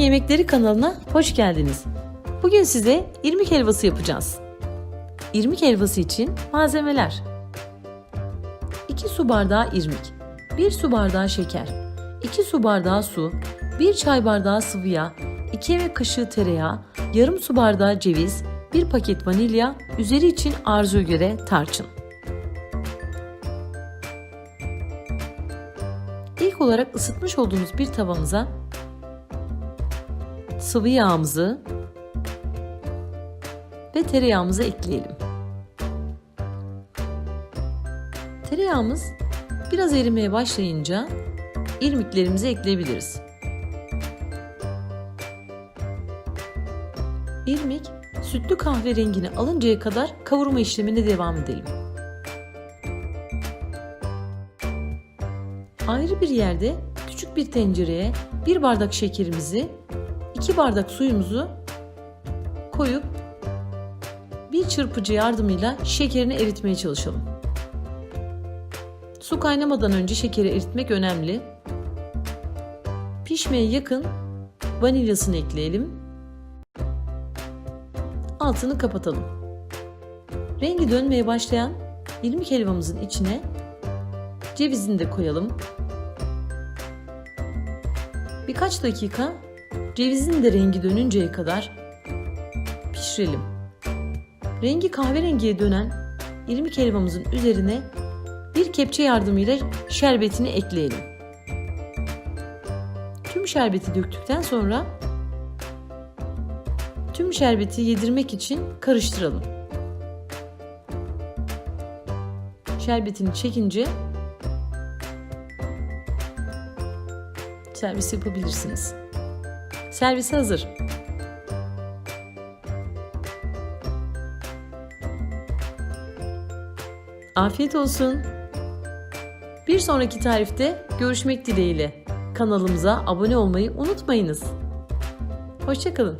Yemekleri kanalına hoş geldiniz. Bugün size irmik helvası yapacağız. İrmik helvası için malzemeler 2 su bardağı irmik 1 su bardağı şeker 2 su bardağı su 1 çay bardağı sıvı yağ 2 yemek kaşığı tereyağı yarım su bardağı ceviz 1 paket vanilya üzeri için arzuya göre tarçın İlk olarak ısıtmış olduğumuz bir tavamıza sıvı yağımızı ve tereyağımızı ekleyelim. Tereyağımız biraz erimeye başlayınca irmiklerimizi ekleyebiliriz. İrmik sütlü kahverengini alıncaya kadar kavurma işlemine devam edelim. Ayrı bir yerde küçük bir tencereye bir bardak şekerimizi, iki bardak suyumuzu koyup bir çırpıcı yardımıyla şekerini eritmeye çalışalım. Su kaynamadan önce şekeri eritmek önemli. Pişmeye yakın vanilyasını ekleyelim. Altını kapatalım. Rengi dönmeye başlayan irmik helvamızın içine cevizini de koyalım. Birkaç dakika cevizin de rengi dönünceye kadar pişirelim. Rengi kahverengiye dönen irmik helvamızın üzerine bir kepçe yardımıyla şerbetini ekleyelim. Tüm şerbeti döktükten sonra tüm şerbeti yedirmek için karıştıralım. Şerbetini çekince servis yapabilirsiniz. Servise hazır. Afiyet olsun. Bir sonraki tarifte görüşmek dileğiyle. Kanalımıza abone olmayı unutmayınız. Hoşçakalın.